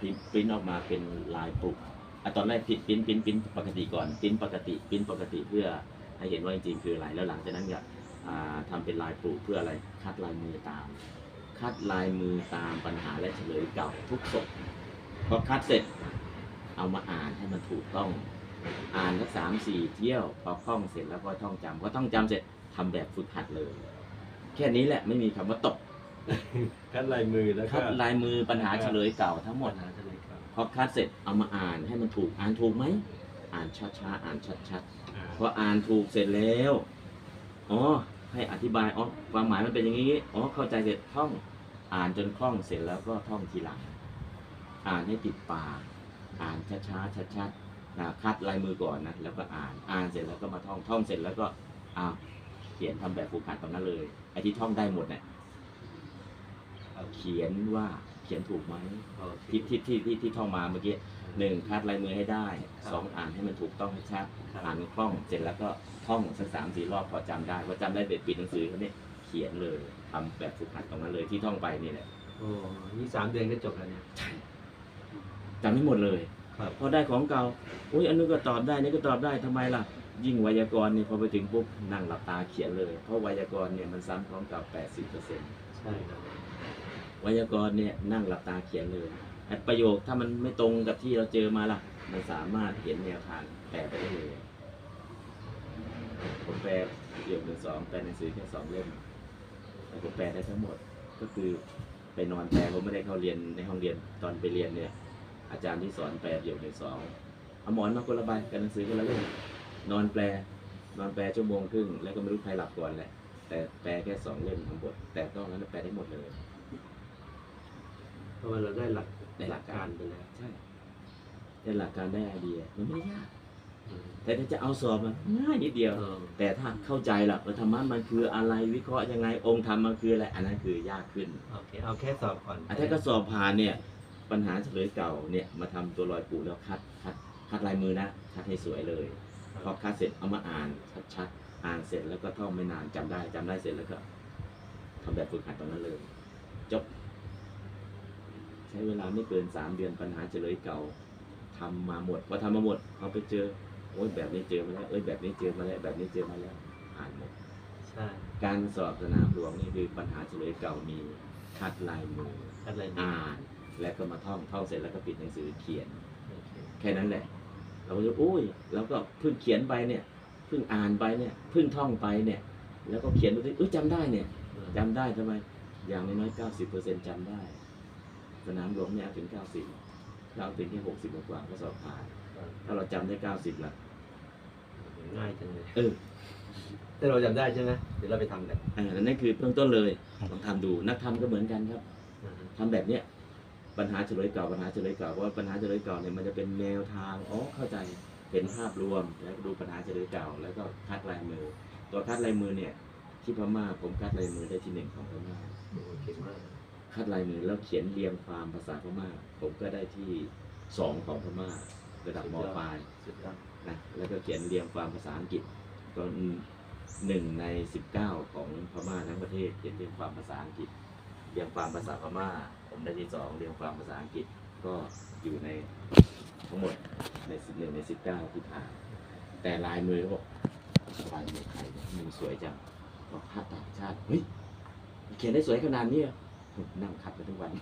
พิมพ์ปริ้นออกมาเป็นลายปลุกอะตอนแรกพิมพ์ปริ้นปริ้นปริ้นปกติก่อนปริ้นปกติปริ้นปกติเพื่อให้เห็นว่าจริงๆคืออะไรแล้วหลังจากนั้นก็อ่าทำเป็นลายปลุกเพื่ออะไรคัดลายมือตาม คัดลายมือตามปัญหาและเฉลยเก่าทุกศพพอคัดเสร็จเอามาอ่านให้มันถูกต้องอ่านสักสามสี่เที่ยวพอคล่องเสร็จแล้วก็ท่องจำพอท่องจำเสร็จทำแบบฝึกหัดเลย แค่นี้แหละไม่มีคำว่าตก คัดลายมือแล้วก็คัดลายมือปัญหาเฉลยเก่าทั้งหมด ปัญหาเฉลยครับพอคัดเสร็จเอามาอ่านให้มันถูกอ่านถูกไหม อ่านช้าๆอ่านชัดอ่าๆพออ่านถูกเสร็จแล้วอ๋อให้อธิบายอ๋อความหมายมันเป็นอย่างนี้อ๋อเข้าใจเสร็จท่องอ่านจนคล่องเสร็จแล้วก็ท่องทีหลัง อ่านให้ติดปากอ่านช้าๆชัดๆนะคัดลายมือก่อนนะแล้วก็อ่านอ่านเสร็จแล้วก็มาท่องท่องเสร็จแล้วก็อ้าวเขียนทำแบบฝึกหัดตรงนั้นเลยไอ้ที่ท่องได้หมดเนี่ย เอาเขียนว่าเขียนถูกไหมโอเคที่ที่ที่ที่ที่ท่องมาเมื่อกี้หนึ่งคัดลายมือให้ได้ครับสองอ่านให้มันถูกต้องให้ชัดครับอ่านคล่องเสร็จแล้วก็ท่องสักสามสี่รอบพอจำได้พอจำได้เด็ดปิดหนังสือเขาเนี่ยเขียนเลยทำแบบฝึกหัดตรงนั้นเลยที่ท่องไปนี่แหละโอ้นี่สามเดือนก็จบแล้วเนี่ยจำไม่หมดเลยครับพอได้ของเก่าอุ้ยอันนู้นก็ตอบได้นี่ก็ตอบได้ทำไมล่ะ ยิ่งไวยากรณ์เนี่ยพอไปถึงปุ๊บนั่งหลับตาเขียนเลย เพราะไวยากรณ์เนี่ยมันซ้ำพร้อมกับ80%เปอร์เซ็นต์ใช่ครับ ไวยากรณ์เนี่ยนั่งหลับตาเขียนเลยไอ้ประโยคถ้ามันไม่ตรงกับที่เราเจอมาล่ะ มันสามารถเขียนแนวทางแปลไปได้เลยผมแปลประโยคหนึ่งสองแปลหนังสือแค่สองเล่มแต่ผมแปลได้ทั้งหมดก็คือไปนอนแปลผมไม่ได้เข้าเรียนในห้องเรียนตอนไปเรียนเนี่ย อาจารย์ที่สอนแปลประโยคหนึ่งสองเอาหมอนมาคนละใบกันหนังสือคนละเล่มนอนแปลนอนแปลชั่วโมงครึ่งแล้วก็ไม่รู้ใครหลับก่อนแหละแต่แปลแค่สองเล่มทั้งหมดแต่ต้อนนั้นแปลได้หมดเลย เพราะว่าเราได้หลักได้หลักการไปแล้วใช่ได้หลักการได้ไอเดียมันไม่ได้ยาก อืมแต่ถ้าจะเอาสอบมันง่ายนิดเดียว เออแต่ถ้าเข้าใจละว่าธรรมะมันคืออะไรวิเคราะห์ยังไงองค์ธรรมมันคืออะไร อันนั้นคือยากขึ้นโอเคเอาแค่สอบก่อนอะถ้าก็สอบผ่านเนี่ย ปัญหาเฉลยเก่าเนี่ยมาทำตัวรอยปูแล้วคัดคัดคัดลายมือนะคัดให้สวยเลยพอคัดเสร็จเอามาอ่านชัดๆอ่านเสร็จแล้วก็ท่องไม่นานจำได้จำได้เสร็จแล้วก็ทำแบบฝึกหัดตรงนั้นเลยจบ ใช้เวลาไม่เกินสามเดือนปัญหาเฉลยเก่าทำมาหมดพอทำมาหมดเขาไปเจอโอ้ยแบบนี้เจอมาแล้วเอ้ยแบบนี้เจอมาแล้วแบบนี้เจอมาแล้วอ่านหมดใช่การสอบสนามหลวงนี่คือปัญหาเฉลยเก่ามีคัดลายมือคัดลายมืออ่าน แล้วก็มาท่องท่องเสร็จแล้วก็ปิดหนังสือเขียนโอเคแค่นั้นแหละ เราก็จะโอ้ยเราก็เพิ่งเขียนไปเนี่ยเพิ่งอ่านไปเนี่ยเพิ่งท่องไปเนี่ย แล้วก็เขียนดูสิเอ้ยจำได้เนี่ยเออจำได้ทำไมอย่างน้อยๆเก้าสิบเปอร์เซ็นต์จำได้ สนามหลวงเนี่ยเอาถึงเก้าสิบเราเอาถึงแค่หกสิบกว่าก็สอบผ่าน ถ้าเราจำได้เก้าสิบละง่ายจังเลยเออแต่เราจำได้ใช่ไหมเดี๋ยวเราไปทำกันเออนั่นคือเบื้องต้นเลยลองทำดูนักทำก็เหมือนกันครับอือฮึทำแบบเนี้ยปัญหาเฉลยเก่าปัญหาเฉลยเก่าเพราะว่าปัญหาเฉลยเก่าเนี่ยมันจะเป็นแนวทางอ๋อเข้าใจเห็นภาพรวมแล้วก็ดูปัญหาเฉลยเก่า แล้วก็คัดลายมือ ตัวคัดลายมือเนี่ยที่พม่าผมคัดลายมือได้ที่หนึ่งของพม่าโอ้เก่งมาก คัดลายมือแล้วเขียนเรียงความภาษาพม่า ผมก็ได้ที่สองของพม่าระดับมปลายสุดยอดนะแล้วก็เขียนเรียงความภาษาอังกฤษก็หนึ่งในสิบเก้าของพม่าทั้งประเทศเขียนเรียงความภาษาอังกฤษ เรียงความภาษาพม่า ผมได้ที่สองเรียงความภาษาอังกฤษก็อยู่ในทั้งหมดในสิบหนึ่งในสิบเก้าที่ผ่านแต่ลายมือเขาบอกลายมือใครเนี่ยมือสวยจังบอกภาพต่างชาติเฮ้ยเขียนได้สวยขนาดนี้เหรอ นั่งขัดไปทุกวัน